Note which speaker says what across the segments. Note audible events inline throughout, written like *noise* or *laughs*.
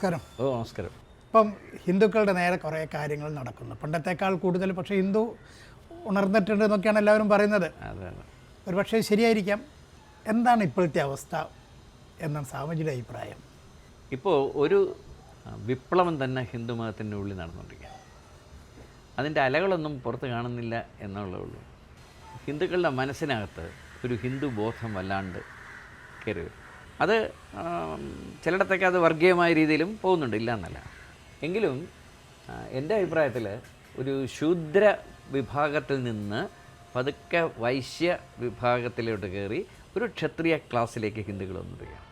Speaker 1: നമസ്കാരം.
Speaker 2: ഓ നമസ്കാരം.
Speaker 1: ഇപ്പം ഹിന്ദുക്കളുടെ നേരെ കുറേ കാര്യങ്ങൾ നടക്കുന്നു. പണ്ടത്തേക്കാൾ കൂടുതൽ പക്ഷേ ഹിന്ദു ഉണർന്നിട്ടുണ്ട് എന്നൊക്കെയാണ് എല്ലാവരും പറയുന്നത്. ഒരു പക്ഷേ ശരിയായിരിക്കാം. എന്താണ് ഇപ്പോഴത്തെ അവസ്ഥ എന്നാണ് സാമജിയുടെ അഭിപ്രായം?
Speaker 2: ഇപ്പോൾ ഒരു വിപ്ലവം തന്നെ ഹിന്ദു മതത്തിന്റെ ഉള്ളിൽ നടന്നുകൊണ്ടിരിക്കുക അതിന്റെ അലകളൊന്നും പുറത്ത് കാണുന്നില്ല എന്നുള്ളേ ഉള്ളൂ. ഹിന്ദുക്കളുടെ മനസ്സിനകത്ത് ഒരു ഹിന്ദു ബോധം വല്ലാണ്ട് കയറി വരും. അത് ചിലയിടത്തൊക്കെ അത് വർഗീയമായ രീതിയിലും പോകുന്നുണ്ട് ഇല്ല എന്നല്ല എങ്കിലും എന്റെ അഭിപ്രായത്തിൽ ഒരു ശൂദ്ര വിഭാഗത്തിൽ നിന്ന് പതുക്കെ വൈശ്യ വിഭാഗത്തിലോട്ട് കയറി ഒരു ക്ഷത്രിയ ക്ലാസ്സിലേക്ക് ഹിന്ദുക്കൾ വന്നിരിക്കുകയാണ്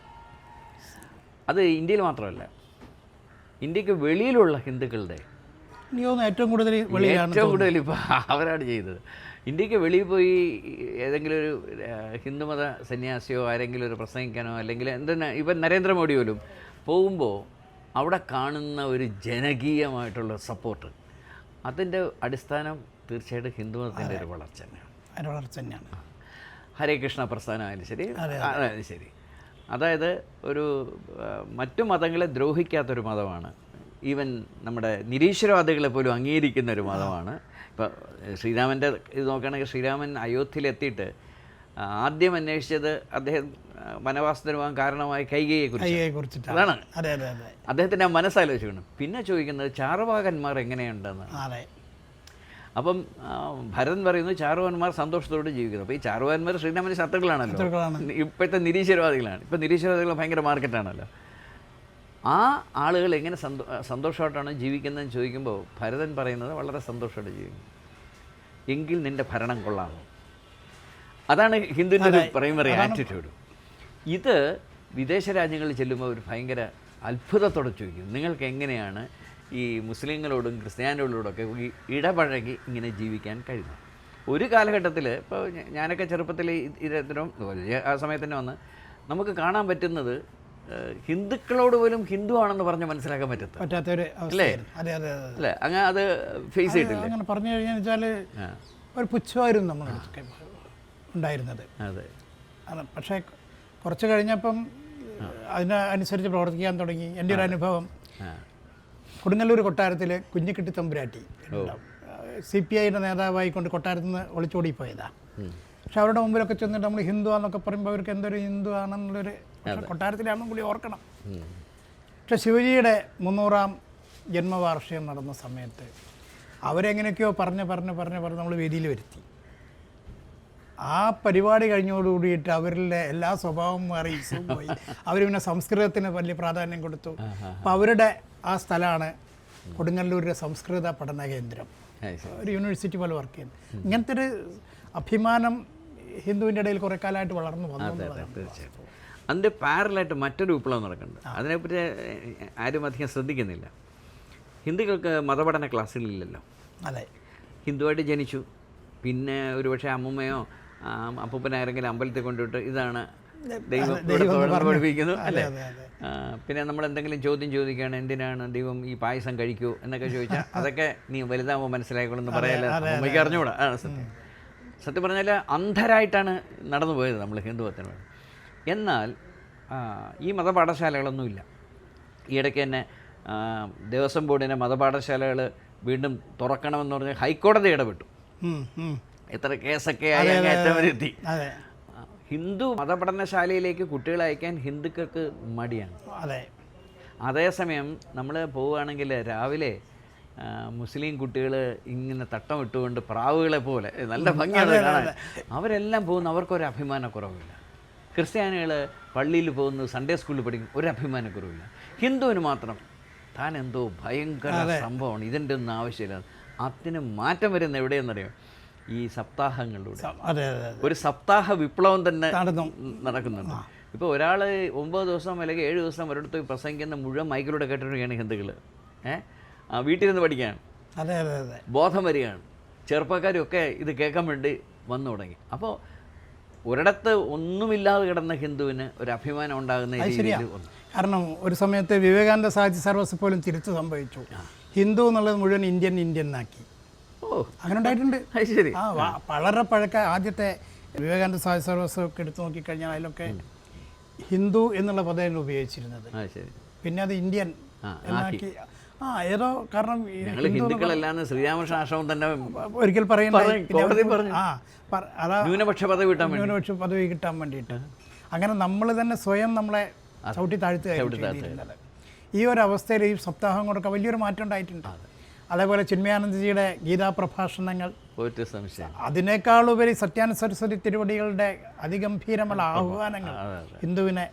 Speaker 2: അത് ഇന്ത്യയിൽ മാത്രമല്ല ഇന്ത്യയ്ക്ക് വെളിയിലുള്ള ഹിന്ദുക്കളുടെ
Speaker 1: തോന്നുന്നു ഏറ്റവും കൂടുതൽ വെളിയിലാണ്
Speaker 2: ഏറ്റവും കൂടുതൽ ഇപ്പോൾ അവരാണ് ചെയ്തത്. ഇന്ത്യയ്ക്ക് വെളിയിൽ പോയി ഏതെങ്കിലും ഒരു ഹിന്ദുമത സന്യാസിയോ ആരെങ്കിലും ഒരു പ്രസംഗിക്കാനോ അല്ലെങ്കിൽ എന്തിനാ ഇപ്പം നരേന്ദ്രമോദി പോലും പോകുമ്പോൾ അവിടെ കാണുന്ന ഒരു ജനകീയമായിട്ടുള്ള സപ്പോർട്ട് അതിന്റെ അടിസ്ഥാനം തീർച്ചയായിട്ടും ഹിന്ദുമതത്തിന്റെ ഒരു വളർച്ച തന്നെയാണ്.
Speaker 1: വളർച്ച തന്നെയാണ്.
Speaker 2: ഹരേ കൃഷ്ണ പ്രസ്ഥാനമായാലും ശരി. അതായത് ശരി. അതായത് ഒരു മറ്റു മതങ്ങളെ ദ്രോഹിക്കാത്തൊരു മതമാണ് ഈവൻ നമ്മുടെ നിരീശ്വരവാദികളെ പോലും അംഗീകരിക്കുന്ന ഒരു മതമാണ്. ഇപ്പോൾ ശ്രീരാമന്റെ ഇത് നോക്കുകയാണെങ്കിൽ ശ്രീരാമൻ അയോധ്യയിലെത്തിയിട്ട് ആദ്യം അന്വേഷിച്ചത് അദ്ദേഹം വനവാസത്തിന് പോകാൻ കാരണമായ കൈകയെ
Speaker 1: കുറിച്ച്
Speaker 2: അതാണ്.
Speaker 1: അതെ അതെ അതെ.
Speaker 2: അദ്ദേഹത്തിന്റെ ആ മനസ്സാലോചിക്കണം. പിന്നെ ചോദിക്കുന്നത് ചാർവാകന്മാർ എങ്ങനെയുണ്ടെന്ന്. അപ്പം ഭരതൻ പറയുന്നു ചാറുവാന്മാർ സന്തോഷത്തോടെ ജീവിക്കുന്നു. അപ്പോൾ ഈ ചാറുവാന്മാർ ശ്രീരാമന്റെ ശത്രുക്കളാണല്ലോ.
Speaker 1: ശത്രുക്കളാണ്.
Speaker 2: ഇപ്പോഴത്തെ നിരീശ്വരവാദികളാണ്. ഇപ്പം നിരീശ്വരവാദികൾ ഭയങ്കര മാർക്കറ്റാണല്ലോ ആ ആളുകൾ എങ്ങനെ സന്തോ സന്തോഷമായിട്ടാണ് ജീവിക്കുന്നതെന്ന് ചോദിക്കുമ്പോൾ ഭരതൻ പറയുന്നത് വളരെ സന്തോഷമായിട്ട് ജീവിക്കും. എങ്കിൽ നിന്റെ ഭരണം കൊള്ളാം. അതാണ് ഹിന്ദുവിന്റെ ഒരു പ്രൈമറി ആറ്റിറ്റ്യൂഡ് ഇത് വിദേശ രാജ്യങ്ങളിൽ ചെല്ലുമ്പോൾ ഒരു ഭയങ്കര അത്ഭുതത്തോടെ ചോദിക്കും. നിങ്ങൾക്ക് എങ്ങനെയാണ് ഈ മുസ്ലിങ്ങളോടും ക്രിസ്ത്യാനികളോടൊക്കെ ഈ ഇടപഴകി ഇങ്ങനെ ജീവിക്കാൻ കഴിയുന്നത്? ഒരു കാലഘട്ടത്തിൽ ഇപ്പോൾ ഞാനൊക്കെ ചെറുപ്പത്തിൽ ഇതിനും ആ സമയത്ത് തന്നെ വന്ന് നമുക്ക് കാണാൻ പറ്റുന്നത് ഹിന്ദുക്കളോട് പോലും ഹിന്ദു ആണെന്ന് പറഞ്ഞ് മനസ്സിലാക്കാൻ പറ്റത്ത
Speaker 1: പറ്റാത്തൊരു അവസ്ഥയായിരുന്നു. അതെ അതെ
Speaker 2: അല്ലേ? അങ്ങനെ അത് ഫേസ് ചെയ്തില്ല
Speaker 1: അങ്ങനെ പറഞ്ഞു കഴിഞ്ഞാൽ വെച്ചാൽ ഒരു പുച്ഛമായിരുന്നു നമ്മൾ ഉണ്ടായിരുന്നത്.
Speaker 2: അതെ.
Speaker 1: പക്ഷേ കുറച്ച് കഴിഞ്ഞപ്പം അതിനനുസരിച്ച് പ്രവർത്തിക്കാൻ തുടങ്ങി. എന്റെ ഒരു അനുഭവം കൊടുങ്ങല്ലൂർ കൊട്ടാരത്തിൽ കുഞ്ഞിക്കിട്ടി തമ്പുരാട്ടി സി പി ഐയുടെ നേതാവായിക്കൊണ്ട് കൊട്ടാരത്തിൽ നിന്ന് ഒളിച്ചോടിപ്പോയതാണ് പോയതാ പക്ഷെ അവരുടെ മുമ്പിലൊക്കെ ചെന്നിട്ട് നമ്മൾ ഹിന്ദു ആണെന്നൊക്കെ പറയുമ്പോൾ അവർക്ക് എന്തൊരു ഹിന്ദു ആണെന്നുള്ളൊരു കൊട്ടാരത്തിലാണെന്നും കൂടി ഓർക്കണം. പക്ഷെ ശിവജിയുടെ മുന്നൂറാം ജന്മവാർഷികം നടന്ന സമയത്ത് അവരെങ്ങനെയൊക്കെയോ പറഞ്ഞ് പറഞ്ഞ് പറഞ്ഞ് പറഞ്ഞ് നമ്മൾ വേദിയിൽ വരുത്തി. ആ പരിപാടി കഴിഞ്ഞോടുകൂടിയിട്ട് അവരിലെ എല്ലാ സ്വഭാവം മാറി. പോയി അവർ പിന്നെ സംസ്കൃതത്തിന് വലിയ പ്രാധാന്യം കൊടുത്തു. അപ്പോൾ അവരുടെ ആ സ്ഥലമാണ് കൊടുങ്ങല്ലൂരിലെ സംസ്കൃത പഠന കേന്ദ്രം. ഒരു യൂണിവേഴ്സിറ്റി പോലെ വർക്ക് ചെയ്യുന്നത്. ഇങ്ങനത്തെ ഒരു അഭിമാനം ഹിന്ദുവിന്റെ ഇടയിൽ കുറേ കാലമായിട്ട് വളർന്നു വന്നു.
Speaker 2: തീർച്ചയായിട്ടും. അതിന്റെ പാരലായിട്ട് മറ്റൊരു വിപ്ലവം നടക്കുന്നുണ്ട്. അതിനെപ്പറ്റി ആരും അധികം ശ്രദ്ധിക്കുന്നില്ല. ഹിന്ദുക്കൾക്ക് മതപഠന ക്ലാസ്സുകളില്ലല്ലോ
Speaker 1: അതെ.
Speaker 2: ഹിന്ദുവായിട്ട് ജനിച്ചു. പിന്നെ ഒരുപക്ഷെ അമ്മമ്മയോ അപ്പൂപ്പനാരെങ്കിലും അമ്പലത്തിൽ കൊണ്ടുവിട്ട് ഇതാണ് ദൈവം പഠിപ്പിക്കുന്നു അല്ലേ? പിന്നെ നമ്മൾ എന്തെങ്കിലും ചോദ്യം ചോദിക്കുകയാണ് എന്തിനാണ് ദൈവം ഈ പായസം കഴിക്കൂ എന്നൊക്കെ ചോദിച്ചാൽ അതൊക്കെ നീ വലുതാവുമ്പോൾ മനസ്സിലായിക്കോളെന്ന് പറയല്ലോ? അമ്മയ്ക്ക് അറിഞ്ഞുകൂടാ? ആ സത്യം. സത്യം പറഞ്ഞാൽ അന്ധരായിട്ടാണ് നടന്നു പോയത് നമ്മൾ ഹിന്ദുമതത്തിന് വേണ്ടി എന്നാൽ ഈ മതപാഠശാലകളൊന്നുമില്ല. ഈ ഇടയ്ക്ക് തന്നെ ദേവസ്വം ബോർഡിന്റെ മതപാഠശാലകൾ വീണ്ടും തുറക്കണമെന്ന് പറഞ്ഞ് ഹൈക്കോടതി ഇടപെട്ടു. എത്ര കേസൊക്കെ
Speaker 1: അതെ
Speaker 2: ഹിന്ദു മതപഠനശാലയിലേക്ക് കുട്ടികളെ അയക്കാൻ ഹിന്ദുക്കൾക്ക് മടിയാണ്.
Speaker 1: അതെ.
Speaker 2: അതേസമയം നമ്മൾ പോവുകയാണെങ്കിൽ രാവിലെ മുസ്ലിം കുട്ടികൾ ഇങ്ങനെ തട്ടം ഇട്ടുകൊണ്ട് പ്രാവുകളെ പോലെ നല്ല ഭംഗിയാണ് കാണാൻ. അവരെല്ലാം പോകുന്ന അവർക്കൊരു അഭിമാനക്കുറവില്ല ക്രിസ്ത്യാനികൾ പള്ളിയിൽ പോകുന്നു സൺഡേ സ്കൂളിൽ പഠിക്കും ഒരു അഭിമാനക്കുറവില്ല ഹിന്ദുവിന് മാത്രം താൻ എന്തോ ഭയങ്കര സംഭവമാണ് ഇതിന്റെ ഒന്നും ആവശ്യമില്ല. അതിന് മാറ്റം വരുന്ന എവിടെയെന്നറിയോ? ഈ സപ്താഹങ്ങളിലൂടെ. ഒരു സപ്താഹ വിപ്ലവം തന്നെ നടക്കുന്നുണ്ട്. ഇപ്പോൾ ഒരാൾ ഒമ്പത് ദിവസം അല്ലെങ്കിൽ ഏഴ് ദിവസം ഒരിടത്ത് പ്രസംഗിക്കുന്ന മുഴുവൻ മൈക്കിലൂടെ കേട്ടിരിക്കുകയാണ് ഹിന്ദുക്കൾ ഏഹ് നിന്ന് പഠിക്കാൻ.
Speaker 1: അതെ അതെ അതെ.
Speaker 2: ബോധം വരികയാണ്. ചെറുപ്പക്കാരൊക്കെ ഇത് കേൾക്കാൻ വേണ്ടി വന്നു തുടങ്ങി. അപ്പോൾ ഒരിടത്ത് ഒന്നുമില്ലാതെ കിടന്ന ഹിന്ദുവിന് ഒരു അഭിമാനം ഉണ്ടാകുന്ന രീതിയിൽ
Speaker 1: കാരണം ഒരു സമയത്ത് വിവേകാനന്ദ സാഹിത്യ സർവസ് പോലും തിരിച്ചു സംഭവിച്ചു. ഹിന്ദു എന്നുള്ളത് മുഴുവൻ ഇന്ത്യൻ ഇന്ത്യൻ ആക്കി.
Speaker 2: ഓ.
Speaker 1: അങ്ങനെ ഉണ്ടായിട്ടുണ്ട്.
Speaker 2: ശരി.
Speaker 1: ആ വളരെ പഴക്ക ആദ്യത്തെ വിവേകാനന്ദ സാഹിത്യ സർവസ് ഒക്കെ എടുത്തു നോക്കിക്കഴിഞ്ഞാൽ അതിലൊക്കെ ഹിന്ദു എന്നുള്ള പദമാണ് ഉപയോഗിച്ചിരുന്നത്. പിന്നെ അത് ഇന്ത്യൻ എന്നാക്കി ആ ഏതോ കാരണം
Speaker 2: ഞങ്ങൾ ഹിന്ദുക്കളല്ലാന്ന് ശ്രീരാമകൃഷ്ണ ആശ്രമം തന്നെ
Speaker 1: ഒരിക്കൽ
Speaker 2: പറയുന്നത്.
Speaker 1: ആ അതാ
Speaker 2: ന്യൂനപക്ഷ പദവി കിട്ടാൻ
Speaker 1: ന്യൂനപക്ഷ പദവി കിട്ടാൻ വേണ്ടിയിട്ട്. അങ്ങനെ നമ്മൾ തന്നെ സ്വയം നമ്മളെ ചവിട്ടി താഴ്ത്തുക ഈ ഒരു അവസ്ഥയിൽ ഈ സപ്താഹം കൊണ്ടൊക്കെ വലിയൊരു മാറ്റം ഉണ്ടായിട്ടുണ്ട്. അതേപോലെ ചിന്മയാനന്ദജിയുടെ ഗീതാ പ്രഭാഷണങ്ങൾ അതിനേക്കാളുപരി സത്യാന സരസ്വതി തിരുവടികളുടെ അതിഗംഭീരമുള്ള ആഹ്വാനങ്ങൾ. ഹിന്ദുവിനെ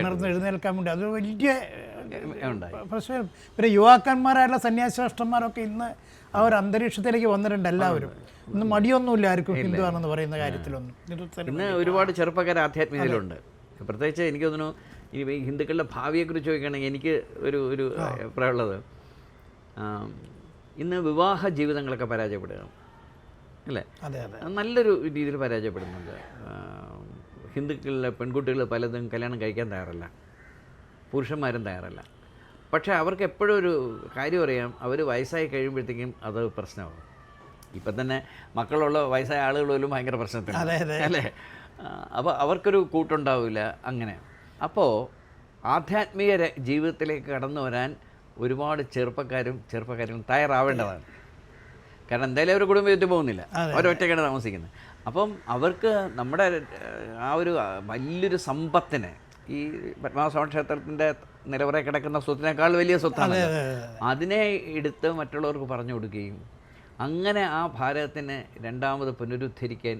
Speaker 1: ഉണർന്ന് എഴുന്നേൽക്കാൻ വേണ്ടി. അത് വലിയ പ്രശ്നം. പിന്നെ യുവാക്കന്മാരായിട്ടുള്ള സന്യാസിരാഷ്ട്രന്മാരൊക്കെ ഇന്ന് ആ ഒരു അന്തരീക്ഷത്തിലേക്ക് വന്നിട്ടുണ്ട് എല്ലാവരും. ഇന്ന് മടിയൊന്നുമില്ല ആർക്കും ഹിന്ദു ആണെന്ന് പറയുന്ന കാര്യത്തിലൊന്നും.
Speaker 2: ഇന്ന് ഒരുപാട് ചെറുപ്പക്കാർ ആധ്യാത്മികതയിലുണ്ട്. പ്രത്യേകിച്ച് എനിക്ക് തോന്നുന്നു ഇനി ഹിന്ദുക്കളുടെ ഭാവിയെക്കുറിച്ച് ചോദിക്കുകയാണെങ്കിൽ എനിക്ക് ഒരു ഒരു അഭിപ്രായമുള്ളത് ഇന്ന് വിവാഹ ജീവിതങ്ങളൊക്കെ പരാജയപ്പെടുകയാണ്. അല്ലേ?
Speaker 1: അതെ അതെ.
Speaker 2: നല്ലൊരു രീതിയിൽ പരാജയപ്പെടുന്നുണ്ട്. ഹിന്ദുക്കളിലെ പെൺകുട്ടികൾ പലതും കല്യാണം കഴിക്കാൻ തയ്യാറല്ല. പുരുഷന്മാരും തയ്യാറല്ല. പക്ഷേ അവർക്ക് എപ്പോഴും ഒരു കാര്യം അറിയാം അവർ വയസ്സായി കഴിയുമ്പോഴത്തേക്കും അത് പ്രശ്നമാകും ഇപ്പം തന്നെ മക്കളുള്ള വയസ്സായ ആളുകൾ പോലും ഭയങ്കര പ്രശ്നത്തിലാണ്.
Speaker 1: അതെ.
Speaker 2: അല്ലേ? അപ്പോൾ അവർക്കൊരു കൂട്ടുണ്ടാവില്ല അങ്ങനെ. അപ്പോൾ ആധ്യാത്മിക ജീവിതത്തിലേക്ക് കടന്നു വരാൻ ഒരുപാട് ചെറുപ്പക്കാരും ചെറുപ്പക്കാരും തയ്യാറാവേണ്ടതാണ്. കാരണം എന്തായാലും അവർ യുദ്ധം പോകുന്നില്ല. അവരൊറ്റയ്ക്കാണ് താമസിക്കുന്നത്. അപ്പം അവർക്ക് നമ്മുടെ ആ ഒരു വലിയൊരു സമ്പത്തിനെ ഈ പത്മനാഭസ്വാമി ക്ഷേത്രത്തിന്റെ നിലവറ കിടക്കുന്ന സ്വത്തിനേക്കാൾ വലിയ സ്വത്താണ് അതിനെ എടുത്ത് മറ്റുള്ളവർക്ക് പറഞ്ഞു കൊടുക്കുകയും അങ്ങനെ ആ ഭാരതത്തിനെ രണ്ടാമത് പുനരുദ്ധരിക്കാൻ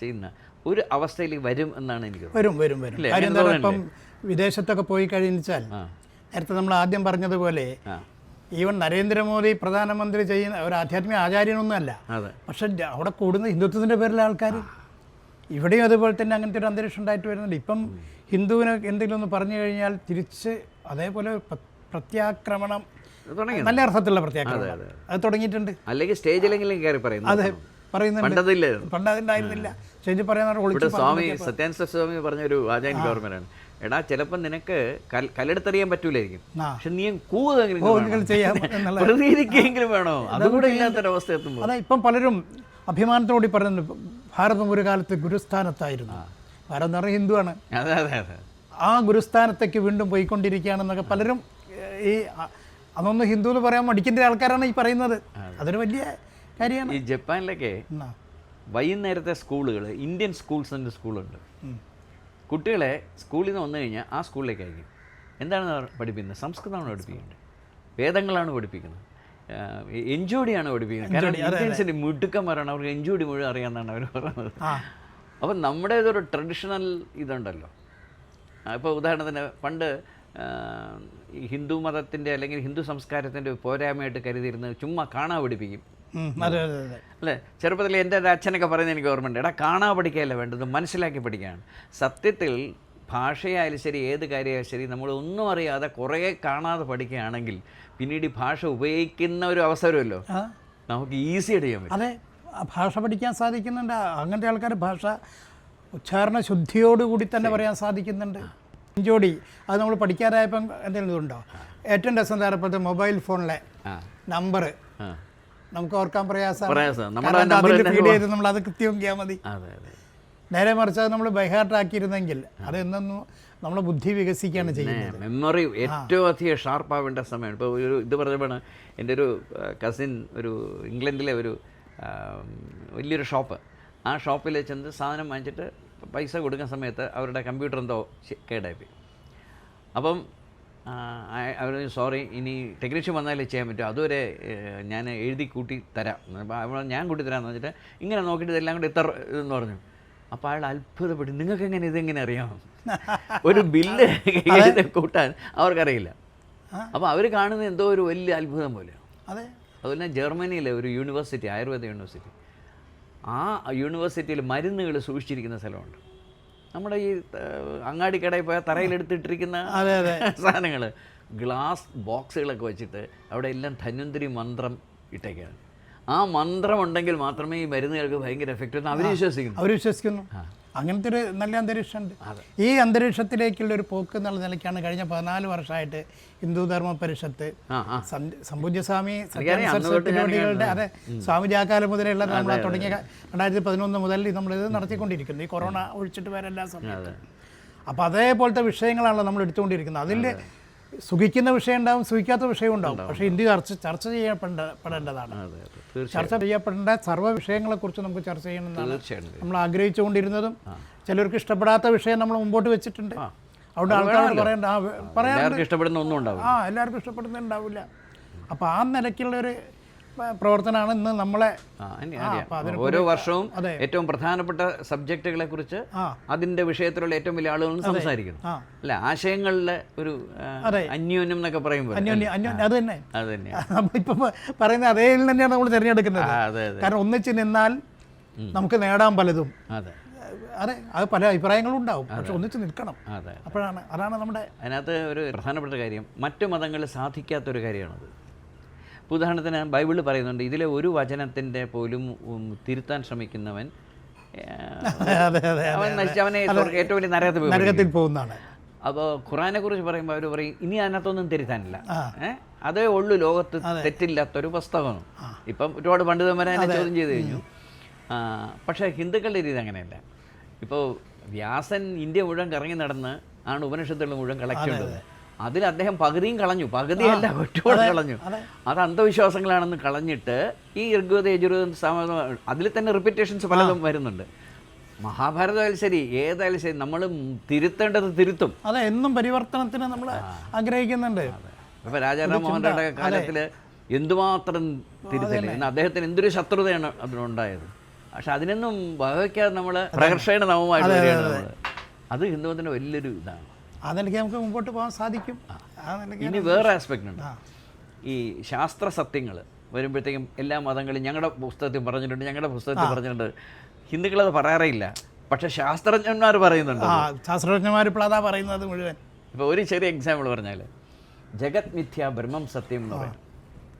Speaker 2: ചെയ്യുന്ന ഒരു അവസ്ഥയിലേക്ക് വരും എന്നാണ് എനിക്ക്
Speaker 1: വരും വരും വരും. ഇപ്പം വിദേശത്തൊക്കെ പോയി കഴിഞ്ഞാൽ നേരത്തെ നമ്മൾ ആദ്യം പറഞ്ഞതുപോലെ ഈവൻ നരേന്ദ്രമോദി പ്രധാനമന്ത്രി ചെയ്യുന്ന ഒരു ആധ്യാത്മിക ആചാര്യനൊന്നുമല്ല. പക്ഷെ അവിടെ കൂടുന്ന ഹിന്ദുത്വത്തിന്റെ പേരിലെ ആൾക്കാർ ഇവിടെയും അതുപോലെ തന്നെ അങ്ങനത്തെ ഒരു അന്തരീക്ഷം ഉണ്ടായിട്ട് വരുന്നുണ്ട്. ഇപ്പം ഹിന്ദുവിന് എന്തെങ്കിലും ഒന്ന് പറഞ്ഞു കഴിഞ്ഞാൽ തിരിച്ച് അതേപോലെ പ്രത്യാക്രമണം നല്ല അർത്ഥത്തിലുള്ള പ്രത്യാക്രമണം. അത് തുടങ്ങിയിട്ടുണ്ട്.
Speaker 2: അല്ലെങ്കിൽ സ്റ്റേജിലെങ്കിലും കയറി പറയുന്നു.
Speaker 1: അതെ പറയുന്നുണ്ട്. പണ്ട് അതുണ്ടായിരുന്നില്ല സ്റ്റേജിൽ പറയുന്നവർ
Speaker 2: ഇവിടെ
Speaker 1: ഒളിച്ചു
Speaker 2: സ്വാമി പറഞ്ഞ സ്വാമി പറഞ്ഞൊരു ആചാര്യ ഗവർമെന്റാണ്. എടാ ചിലപ്പോൾ നിനക്ക് കല്ലെടുത്തറിയാൻ പറ്റൂലായിരിക്കും. പക്ഷെ നീ കൂവെങ്കിലും വേണോ. അതുകൂടെ ഇല്ലാത്തൊരവസ്ഥ എത്തുമ്പോൾ.
Speaker 1: അതാ ഇപ്പം പലരും അഭിമാനത്തോടി പറഞ്ഞു ഭാരതം ഒരു കാലത്ത് ഗുരുസ്ഥാനത്തായിരുന്നു. ഭാരതം എന്ന് പറഞ്ഞാൽ ഹിന്ദുവാണ്.
Speaker 2: അതെ അതെ അതെ.
Speaker 1: ആ ഗുരുസ്ഥാനത്തേക്ക് വീണ്ടും പോയിക്കൊണ്ടിരിക്കുകയാണെന്നൊക്കെ പലരും ഈ അതൊന്ന് ഹിന്ദു എന്ന് പറയാൻ മടിക്കേണ്ട ആൾക്കാരാണ് ഈ പറയുന്നത്. അതൊരു വലിയ കാര്യമാണ്.
Speaker 2: ഈ ജപ്പാനിലൊക്കെ വൈകുന്നേരത്തെ സ്കൂളുകൾ ഇന്ത്യൻ സ്കൂൾസ് സ്കൂളുണ്ട്. കുട്ടികളെ സ്കൂളിൽ നിന്ന് വന്നു കഴിഞ്ഞാൽ ആ സ്കൂളിലേക്ക് അയക്കും. എന്താണ് പഠിപ്പിക്കുന്നത്? സംസ്കൃതമാണ് പഠിപ്പിക്കുന്നത്. വേദങ്ങളാണ് പഠിപ്പിക്കുന്നത്. എൻജോഡിയാണ് പഠിപ്പിക്കുന്നത്. കാരണം ഇന്ത്യൻസിന്റെ മിടുക്കന്മാരാണ് അവർക്ക് എൻജോഡി മുഴുവൻ അറിയാമെന്നാണ് അവർ പറയുന്നത്. അപ്പം നമ്മുടെ ഇതൊരു ട്രഡീഷണൽ ഇതുണ്ടല്ലോ ഇപ്പോൾ ഉദാഹരണത്തിന് പണ്ട് ഹിന്ദു മതത്തിന്റെ അല്ലെങ്കിൽ ഹിന്ദു സംസ്കാരത്തിന്റെ പോരായ്മയായിട്ട് കരുതിയിരുന്നത് ചുമ്മാ കാണാ പഠിപ്പിക്കും. അല്ലേ? ചെറുപ്പത്തിൽ എന്റെ അച്ഛനൊക്കെ പറയുന്നത് എനിക്ക് ഓർമ്മയുണ്ട്. എടാ കാണാ പഠിക്കുകയല്ല വേണ്ടത്? മനസ്സിലാക്കി പഠിക്കുകയാണ്. സത്യത്തിൽ ഭാഷയായാലും ശരി ഏത് കാര്യമായാലും ശരി നമ്മൾ ഒന്നും അറിയാതെ കുറേ കാണാതെ പഠിക്കുകയാണെങ്കിൽ പിന്നീട് ഈ ഭാഷ ഉപയോഗിക്കുന്ന ഒരു അവസരമല്ലോ. നമുക്ക് ഈസി ചെയ്യാൻ പറ്റും.
Speaker 1: അതെ ആ ഭാഷ പഠിക്കാൻ സാധിക്കുന്നുണ്ട്. അങ്ങനത്തെ ആൾക്കാർ ഭാഷ ഉച്ചാരണ ശുദ്ധിയോടുകൂടി തന്നെ പറയാൻ സാധിക്കുന്നുണ്ട്. ജോഡി അത് നമ്മൾ പഠിക്കാറായപ്പം എന്തെങ്കിലും ഇതുണ്ടോ? ഏറ്റവും രസം തരപ്പോഴത്തെ മൊബൈൽ ഫോണിലെ നമ്പർ നമുക്ക് ഓർക്കാൻ പ്രയാസമാണ്. നമ്മൾ അത് കൃത്യം നോക്കിയാൽ മതി. നേരെ മറിച്ച് അത് നമ്മൾ ബൈഹാർട്ടാക്കിയിരുന്നെങ്കിൽ അത് എന്നൊന്നും നമ്മളെ ബുദ്ധി വികസിക്കുകയാണ് ചെയ്യുന്നത്.
Speaker 2: മെമ്മറി ഏറ്റവും അധികം ഷാർപ്പാവേണ്ട സമയമാണ്. ഇപ്പോൾ ഒരു ഇത് പറഞ്ഞപ്പോൾ എന്റെ ഒരു കസിൻ ഒരു ഇംഗ്ലണ്ടിലെ ഒരു വലിയൊരു ഷോപ്പ് ആ ഷോപ്പിൽ ചെന്ന് സാധനം വാങ്ങിച്ചിട്ട് പൈസ കൊടുക്കുന്ന സമയത്ത് അവരുടെ കമ്പ്യൂട്ടർ എന്തോ കേടായി അപ്പം അവർ സോറി ഇനി ടെക്നീഷ്യൻ വന്നാലേ ചെയ്യാൻ പറ്റും. അതുവരെ ഞാൻ എഴുതി കൂട്ടി തരാം. അപ്പോൾ ഞാൻ കൂട്ടി തരാമെന്ന് വെച്ചിട്ട് ഇങ്ങനെ നോക്കിയിട്ട് ഇതെല്ലാം കൂടി ഇത്ര ഇതെന്ന് പറഞ്ഞു. അപ്പോൾ അയാൾ അത്ഭുതപ്പെട്ടു. നിങ്ങൾക്ക് എങ്ങനെ ഇതെങ്ങനെ അറിയാം? *laughs* ഒരു ബില്ല് എഴുതി കൂട്ടാൻ അവർക്കറിയില്ല. അപ്പോൾ അവർ കാണുന്നത് എന്തോ ഒരു വലിയ അത്ഭുതം പോലെ
Speaker 1: അതെ.
Speaker 2: അതുപോലെ ജർമ്മനിയിലെ ഒരു യൂണിവേഴ്സിറ്റി ആയുർവേദ യൂണിവേഴ്സിറ്റി ആ യൂണിവേഴ്സിറ്റിയിൽ മരുന്നുകൾ സൂക്ഷിച്ചിരിക്കുന്ന സ്ഥലമുണ്ട്. നമ്മുടെ ഈ അങ്ങാടി അങ്ങാടിക്കടയിൽ പോയാൽ തറയിലെടുത്തിട്ടിരിക്കുന്ന *laughs* സാധനങ്ങൾ ഗ്ലാസ് ബോക്സുകളൊക്കെ വെച്ചിട്ട് അവിടെ എല്ലാം ധന്വന്തരി മന്ത്രം ഇട്ടേക്കാണ്. ആ മന്ത്രം ഉണ്ടെങ്കിൽ മാത്രമേ ഈ മരുന്നുകൾക്ക് ഭയങ്കര എഫക്റ്റ് അവർ വിശ്വസിക്കുന്നു.
Speaker 1: അവർ വിശ്വസിക്കുന്നു. അങ്ങനത്തെ ഒരു നല്ല അന്തരീക്ഷമുണ്ട്. ഈ അന്തരീക്ഷത്തിലേക്കുള്ള ഒരു പോക്ക് എന്നുള്ള നിലയ്ക്കാണ് കഴിഞ്ഞ പതിനാല് വർഷമായിട്ട് ഹിന്ദു ധർമ്മ പരിഷത്ത്
Speaker 2: സമ്പൂജ്യസ്വാമി
Speaker 1: സരസ്വതിയുടെ അതെ സ്വാമിജി ആ കാലം മുതലുള്ള നമ്മൾ തുടങ്ങിയ രണ്ടായിരത്തി പതിനൊന്ന് മുതൽ നമ്മളിത് നടത്തിക്കൊണ്ടിരിക്കുന്നു. ഈ കൊറോണ ഒഴിച്ചിട്ട് വരെ എല്ലാ സമയത്തും. അപ്പോൾ അതേപോലത്തെ വിഷയങ്ങളാണല്ലോ നമ്മൾ എടുത്തുകൊണ്ടിരിക്കുന്നത്. അതിൽ സുഖിക്കുന്ന വിഷയം ഉണ്ടാവും സുഖിക്കാത്ത വിഷയം ഉണ്ടാവും. പക്ഷേ ഇന്ത്യ ചർച്ച ചർച്ച
Speaker 2: ചെയ്യപ്പെടേണ്ടതാണ്
Speaker 1: ചർച്ച ചെയ്യപ്പെടേണ്ട സർവ വിഷയങ്ങളെ വിഷയങ്ങളെക്കുറിച്ച് നമുക്ക് ചർച്ച ചെയ്യണമെന്നാണ് നമ്മൾ ആഗ്രഹിച്ചുകൊണ്ടിരുന്നതും. ചിലർക്ക് ഇഷ്ടപ്പെടാത്ത വിഷയം നമ്മൾ മുമ്പോട്ട് വെച്ചിട്ടുണ്ട്. അതുകൊണ്ട് ആൾക്കാരോട് പറയേണ്ട പറയാൻ
Speaker 2: ഇഷ്ടപ്പെടുന്ന ഒന്നും ഉണ്ടാവും
Speaker 1: ആ എല്ലാവർക്കും ഇഷ്ടപ്പെടുന്നുണ്ടാവില്ല അപ്പോൾ ആ നിലയ്ക്കുള്ളൊരു പ്രവർത്തനമാണ് ഇന്ന് നമ്മളെ
Speaker 2: ഓരോ വർഷവും ഏറ്റവും പ്രധാനപ്പെട്ട സബ്ജക്റ്റുകളെ കുറിച്ച് അതിന്റെ വിഷയത്തിലുള്ള ഏറ്റവും വലിയ ആളുകളും
Speaker 1: സംസാരിക്കുന്നു.
Speaker 2: അല്ലെ ആശയങ്ങളിലെ ഒരു അന്യോന്യം എന്നൊക്കെ പറയുമ്പോൾ
Speaker 1: അത് തന്നെ
Speaker 2: അത്
Speaker 1: നമ്മളിപ്പോൾ പറയുന്ന അതേ തന്നെയാണ് നമ്മൾ തിരഞ്ഞെടുക്കുന്നത്. കാരണം ഒന്നിച്ച് നിന്നാൽ നമുക്ക് നേടാൻ പലതും.
Speaker 2: അതെ.
Speaker 1: അതെ അത് പല അഭിപ്രായങ്ങളും ഉണ്ടാവും. പക്ഷെ ഒന്നിച്ച് നിൽക്കണം. അപ്പോഴാണ് അതാണ് നമ്മുടെ
Speaker 2: അതിനകത്ത് ഒരു പ്രധാനപ്പെട്ട കാര്യം. മറ്റു മതങ്ങൾ സാധിക്കാത്തൊരു കാര്യമാണത്. ഇപ്പോൾ ഉദാഹരണത്തിന് ബൈബിളിൽ പറയുന്നുണ്ട് ഇതിലെ ഒരു വചനത്തിന്റെ പോലും തിരുത്താൻ ശ്രമിക്കുന്നവൻ അവൻ നശിച്ച് അവനെ ഏറ്റവും വലിയ നരകത്തിൽ
Speaker 1: പോകുന്നതാണ്.
Speaker 2: അപ്പോൾ ഖുറാനെ കുറിച്ച് പറയുമ്പോൾ അവർ പറയും ഇനി അതിനകത്തൊന്നും തിരുത്താനില്ല. ഏഹ് അതേ ഉള്ളൂ ലോകത്ത് തെറ്റില്ലാത്തൊരു പുസ്തകമാണ് ഇപ്പം ഒരുപാട് പണ്ഡിതന്മാരെ അതിനെ ചോദ്യം ചെയ്ത് കഴിഞ്ഞു. പക്ഷേ ഹിന്ദുക്കളുടെ രീതി അങ്ങനെയല്ല. ഇപ്പോൾ വ്യാസൻ ഇന്ത്യ മുഴുവൻ കറങ്ങി നടന്ന് ആണ് ഉപനിഷത്തുകൾ മുഴുവൻ കളക്ട് ചെയ്തത് അതിൽ അദ്ദേഹം പകുതിയും കളഞ്ഞു. പകുതിയല്ല ഒറ്റയോടെ കളഞ്ഞു. അത്. അന്ധവിശ്വാസങ്ങളാണെന്ന് കളഞ്ഞിട്ട് ഈ ഋഗ്വേദ യജുർവേദം സാമ അതിൽ തന്നെ റിപ്പീറ്റേഷൻസ് പലതും വരുന്നുണ്ട്. മഹാഭാരതമായാലും ശരി ഏതായാലും ശരി നമ്മൾ തിരുത്തേണ്ടത് തിരുത്തും.
Speaker 1: അതെ എന്നും പരിവർത്തനത്തിന് നമ്മൾ ആഗ്രഹിക്കുന്നുണ്ട്.
Speaker 2: ഇപ്പൊ രാജാറാം മോഹൻറെ കാലത്തിൽ എന്തുമാത്രം തിരുത്തൽ ഇന്ന് അദ്ദേഹത്തിന് എന്തൊരു ശത്രുതയാണ് അതിനുണ്ടായത്. പക്ഷെ അതിനൊന്നും വകവയ്ക്കാതെ നമ്മൾ പ്രകർഷണ നവമായിട്ട് അത് ഹിന്ദുമതത്തിന്റെ വലിയൊരു ഇതാണ്.
Speaker 1: ആ നിലയ്ക്ക് നമുക്ക് മുമ്പോട്ട് പോകാൻ സാധിക്കും.
Speaker 2: ഇനി വേറെ ആസ്പെക്റ്റ് ഉണ്ട്. ഈ ശാസ്ത്ര സത്യങ്ങൾ വരുമ്പോഴത്തേക്കും എല്ലാ മതങ്ങളും ഞങ്ങളുടെ പുസ്തകത്തിൽ പറഞ്ഞിട്ടുണ്ട് ഞങ്ങളുടെ പുസ്തകത്തിൽ പറഞ്ഞിട്ടുണ്ട്. ഹിന്ദുക്കളത് പറയാറില്ല പക്ഷെ ശാസ്ത്രജ്ഞന്മാർ പറയുന്നുണ്ട്
Speaker 1: ശാസ്ത്രജ്ഞന്മാർ ഇപ്പോൾ അതാ പറയുന്നത് മുഴുവൻ.
Speaker 2: ഇപ്പോൾ ഒരു ചെറിയ എക്സാമ്പിൾ പറഞ്ഞാൽ ജഗത് മിഥ്യ ബ്രഹ്മം സത്യം എന്ന് പറയും.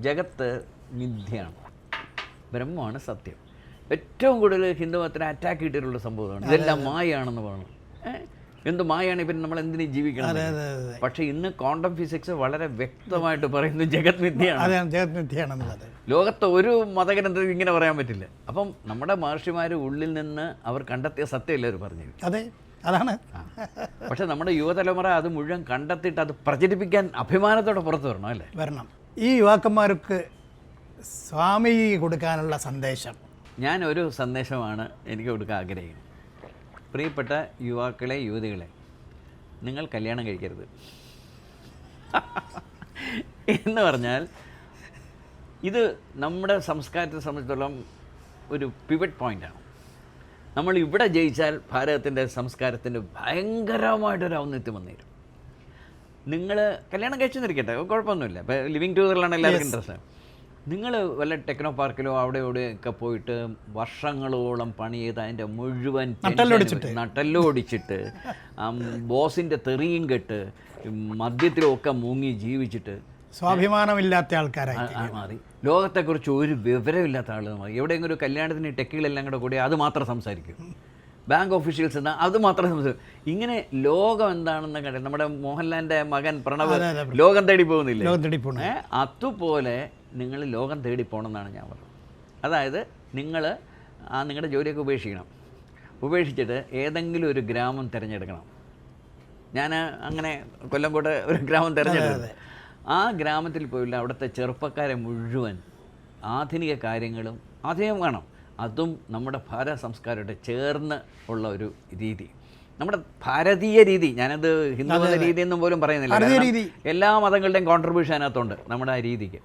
Speaker 2: ജഗത്ത് മിഥ്യയാണ്. ബ്രഹ്മമാണ് സത്യം. ഏറ്റവും കൂടുതൽ ഹിന്ദു മതത്തിനെ അറ്റാക്ക് ചെയ്തിട്ടുള്ള സംഭവമാണ്. ഇതെല്ലാം മായയാണെന്ന് പറഞ്ഞു ഏ? എന്ത് മായാണ് ഇപ്പം നമ്മൾ എന്തിനു ജീവിക്കണം പക്ഷേ ഇന്ന് ക്വാണ്ടം ഫിസിക്സ് വളരെ വ്യക്തമായിട്ട് പറയുന്നത് ജഗത് മിഥ്യയാണ്
Speaker 1: അതെ ജഗത് മിഥ്യയാണെന്നുള്ളത്
Speaker 2: ലോകത്ത് ഒരു മതഗ്രന്ഥം ഇങ്ങനെ പറയാൻ പറ്റില്ല. അപ്പം നമ്മുടെ മഹർഷിമാർ ഉള്ളിൽ നിന്ന് അവർ കണ്ടെത്തിയ സത്യമല്ലേ അവർ പറഞ്ഞു
Speaker 1: അതെ അതാണ്.
Speaker 2: പക്ഷെ നമ്മുടെ യുവതലമുറ അത് മുഴുവൻ കണ്ടെത്തിയിട്ട് അത് പ്രചരിപ്പിക്കാൻ അഭിമാനത്തോടെ പുറത്തു വരണം അല്ലേ?
Speaker 1: വരണം. ഈ യുവാക്കന്മാർക്ക് സ്വാമി കൊടുക്കാനുള്ള സന്ദേശം.
Speaker 2: ഞാൻ ഒരു സന്ദേശമാണ് എനിക്ക് കൊടുക്കാൻ ആഗ്രഹിക്കുന്നത്. പ്രിയപ്പെട്ട യുവാക്കളെ യുവതികളെ നിങ്ങൾ കല്യാണം കഴിക്കരുത്. എന്ന് പറഞ്ഞാൽ ഇത് നമ്മുടെ സംസ്കാരത്തെ സംബന്ധിച്ചിടത്തോളം ഒരു പിവറ്റ് പോയിന്റാണ് നമ്മൾ ഇവിടെ ജയിച്ചാൽ ഭാരതത്തിന്റെ സംസ്കാരത്തിന്റെ ഭയങ്കരമായിട്ടൊരു ഔന്നിത്യം വന്നേരും. നിങ്ങൾ കല്യാണം കഴിച്ചു നിൽക്കട്ടെ കുഴപ്പമൊന്നുമില്ല. ഇപ്പോൾ ലിവിങ് ടുഗറിലാണ് എല്ലാവർക്കും ഇൻട്രസ്റ്റ് നിങ്ങൾ വല്ല ടെക്നോ പാർക്കിലോ അവിടെ ഇവിടെയൊക്കെ പോയിട്ട് വർഷങ്ങളോളം പണി ചെയ്ത് അതിന്റെ മുഴുവൻ
Speaker 1: നട്ടെല്ലൊടിച്ചിട്ട്.
Speaker 2: ബോസിന്റെ തെറിയും കെട്ട് മദ്യത്തിലൊക്കെ മുങ്ങി ജീവിച്ചിട്ട്.
Speaker 1: സ്വാഭിമാനമില്ലാത്ത ആൾക്കാരായി
Speaker 2: മാറി. ലോകത്തെക്കുറിച്ച് ഒരു വിവരമില്ലാത്ത ആൾ മാറി. എവിടെയെങ്കിലും ഒരു കല്യാണത്തിന് ടെക്കുകളെല്ലാം കൂടെ കൂടി അത് മാത്രം സംസാരിക്കും. ബാങ്ക് ഓഫീഷ്യൽസ് എന്താ അത് മാത്രം സംസാരിക്കും. ഇങ്ങനെ ലോകം എന്താണെന്ന് കണ്ടത് നമ്മുടെ മോഹൻലാലിന്റെ മകൻ പ്രണവ്. ലോകം തേടി പോകുന്നില്ലേ? അതുപോലെ നിങ്ങൾ ലോകം തേടി പോകണമെന്നാണ് ഞാൻ പറഞ്ഞത്. അതായത് നിങ്ങൾ ആ നിങ്ങളുടെ ജോലിയൊക്കെ ഉപേക്ഷിക്കണം. ഉപേക്ഷിച്ചിട്ട് ഏതെങ്കിലും ഒരു ഗ്രാമം തിരഞ്ഞെടുക്കണം. ഞാൻ അങ്ങനെ കൊല്ലംകോട്ട് ഒരു ഗ്രാമം തിരഞ്ഞെടുത്തത് ആ ഗ്രാമത്തിൽ പോയില്ല അവിടുത്തെ ചെറുപ്പക്കാരെ മുഴുവൻ ആധുനിക കാര്യങ്ങളും ആധുനികം വേണം. അതും നമ്മുടെ ഭാരത സംസ്കാരമായിട്ട് ചേർന്ന് ഉള്ള ഒരു രീതി. നമ്മുടെ ഭാരതീയ രീതി ഞാനത് ഹിന്ദുമത രീതി എന്നും പോലും പറയുന്നില്ല. എല്ലാ മതങ്ങളുടെയും കോൺട്രിബ്യൂഷൻ അതിനകത്തുണ്ട് നമ്മുടെ ആ രീതിക്ക്.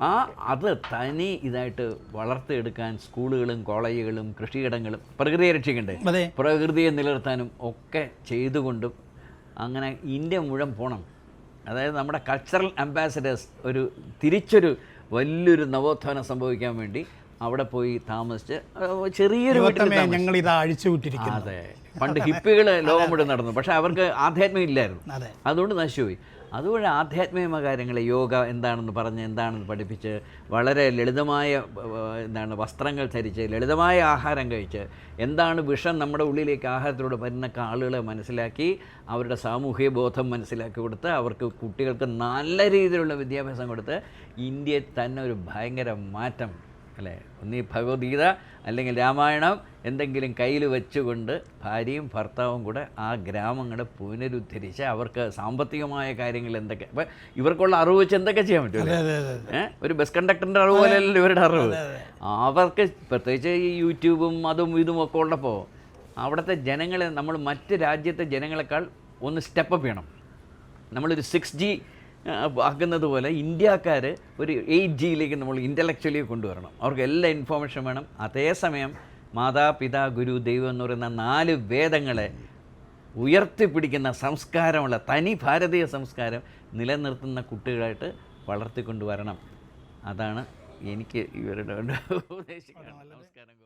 Speaker 2: ആ അത് തനി ഇതായിട്ട് വളർത്തിയെടുക്കാൻ സ്കൂളുകളും കോളേജുകളും കൃഷിയിടങ്ങളും പ്രകൃതിയെ രക്ഷിക്കണ്ടേ? പ്രകൃതിയെ നിലനിർത്താനും ഒക്കെ ചെയ്തുകൊണ്ടും അങ്ങനെ ഇന്ത്യ മുഴുവൻ പോകണം അതായത് നമ്മുടെ കൾച്ചറൽ അംബാസഡേഴ്സ് ഒരു തിരിച്ചൊരു വലിയൊരു നവോത്ഥാനം സംഭവിക്കാൻ വേണ്ടി അവിടെ പോയി താമസിച്ച് ചെറിയൊരു
Speaker 1: ഞങ്ങൾ ഇത് അഴിച്ചു വിട്ടിരിക്കുന്നു.
Speaker 2: അതെ. പണ്ട് ഹിപ്പികൾ ലോകം മുഴുവൻ നടന്നു. പക്ഷെ അവർക്ക് ആധ്യാത്മികം ഇല്ലായിരുന്നു. അതുകൊണ്ട് നശിച്ചുപോയി. അതുവഴി ആധ്യാത്മികമായ കാര്യങ്ങൾ യോഗ എന്താണെന്ന് പറഞ്ഞ് എന്താണെന്ന് പഠിപ്പിച്ച് വളരെ ലളിതമായ എന്താണ് വസ്ത്രങ്ങൾ ധരിച്ച് ലളിതമായ ആഹാരം കഴിച്ച് എന്താണ് വിഷം നമ്മുടെ ഉള്ളിലേക്ക് ആഹാരത്തിലൂടെ വരുന്ന ആളുകളെ മനസ്സിലാക്കി അവരുടെ സാമൂഹിക ബോധം മനസ്സിലാക്കി കൊടുത്ത് അവർക്ക് കുട്ടികൾക്ക് നല്ല രീതിയിലുള്ള വിദ്യാഭ്യാസം കൊടുത്ത് ഇന്ത്യയിൽ തന്നെ ഒരു ഭയങ്കര മാറ്റം അല്ലേ? ഒന്നീ ഭഗവത്ഗീത അല്ലെങ്കിൽ രാമായണം എന്തെങ്കിലും കയ്യിൽ വെച്ചുകൊണ്ട് ഭാര്യയും ഭർത്താവും കൂടെ ആ ഗ്രാമങ്ങളെ പുനരുദ്ധരിച്ച് അവർക്ക് സാമ്പത്തികമായ കാര്യങ്ങൾ എന്തൊക്കെ അപ്പം ഇവർക്കുള്ള അറിവ് വെച്ച് എന്തൊക്കെ ചെയ്യാൻ പറ്റും ഒരു ബസ് കണ്ടക്ടറിന്റെ അറിവ് പോലെയല്ലോ ഇവരുടെ അറിവ്. അവർക്ക് പ്രത്യേകിച്ച് ഈ യൂട്യൂബും അതും ഇതും ഒക്കെ ഉള്ളപ്പോൾ അവിടുത്തെ ജനങ്ങളെ നമ്മൾ മറ്റ് രാജ്യത്തെ ജനങ്ങളെക്കാൾ ഒന്ന് സ്റ്റെപ്പ് അപ്പ് ചെയ്യണം. നമ്മളൊരു സിക്സ് ജി ആക്കുന്നത് പോലെ ഇന്ത്യക്കാർ ഒരു എയ്റ്റ് ജിയിലേക്ക് നമ്മൾ ഇന്റലക്ച്വലി കൊണ്ടുവരണം. അവർക്ക് എല്ലാ ഇൻഫോർമേഷൻ വേണം. അതേസമയം മാതാപിതാ ഗുരു ദൈവം എന്ന് പറയുന്ന നാല് വേദങ്ങളെ ഉയർത്തിപ്പിടിക്കുന്ന സംസ്കാരമുള്ള തനി ഭാരതീയ സംസ്കാരം നിലനിർത്തുന്ന കുട്ടികളായിട്ട് വളർത്തിക്കൊണ്ടുവരണം. അതാണ് എനിക്ക് ഇവരുടെ *laughs* ഉപദേശിക്കുന്നത് നമസ്കാരം.